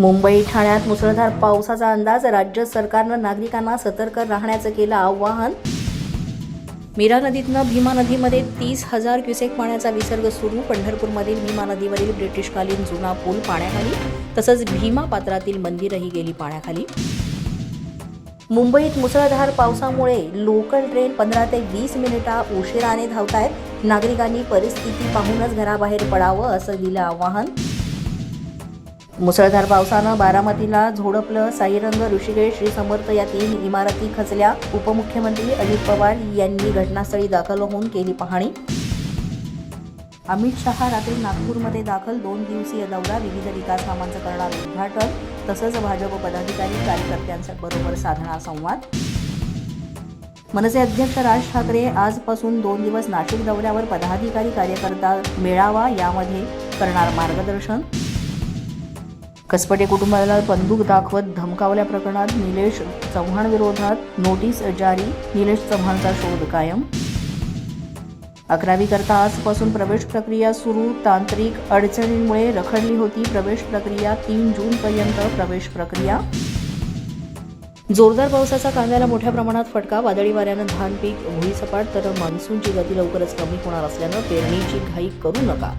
मुंबई ठाण्यात मुसळधार पावसाचा अंदाज राज्य सरकारनं नागरिकांना सतर्क राहण्याचं केलं आवाहन. मीरा नदीतनं भीमा नदीमध्ये तीस हजार क्युसेक पाण्याचा विसर्ग सुरू. पंढरपूरमधील भीमा नदीवरील ब्रिटिशकालीन जुना पूल पाण्याखाली तसंच भीमा पात्रातील मंदिरही गेली पाण्याखाली. मुंबईत मुसळधार पावसामुळे लोकल ट्रेन पंधरा ते वीस मिनिटा उशिराने धावतायत. नागरिकांनी परिस्थिती पाहूनच घराबाहेर पडावं असं दिलं आवाहन. मुसळधार पावसानं बारामतीला झोडपलं साईरंग ऋषिकेश श्री समर्थ या तीन इमारती खचल्या. उपमुख्यमंत्री अजित पवार यांनी घटनास्थळी दाखल होऊन केली पाहणी. अमित शहा रात्री नागपूरमध्ये दाखल दोन दिवसीय दौरा विविध विकास कामांचं करणार उद्घाटन तसंच भाजप पदाधिकारी कार्यकर्त्यांच्या बरोबर साधणार संवाद. मनसे अध्यक्ष राज ठाकरे आजपासून दोन दिवस नाशिक दौऱ्यावर पदाधिकारी कार्यकर्ता मेळावा यामध्ये करणार मार्गदर्शन. कसपटे कुटुंबाला बंदूक दाखवत धमकावल्या प्रकरणात निलेश चव्हाण विरोधात नोटीस जारी. निलेश चव्हाणचा शोध कायम. अकरावी करता आजपासून प्रवेश प्रक्रिया सुरू. तांत्रिक अडचणींमुळे रखडली होती प्रवेश प्रक्रिया. तीन जून पर्यंत प्रवेश प्रक्रिया. जोरदार पावसाचा कांद्याला मोठ्या प्रमाणात फटका. वादळी वाऱ्यानं धान पीक भुईसपाट तर मान्सूनची गती लवकरच कमी होणार असल्यानं पेरणीची घाई करू नका.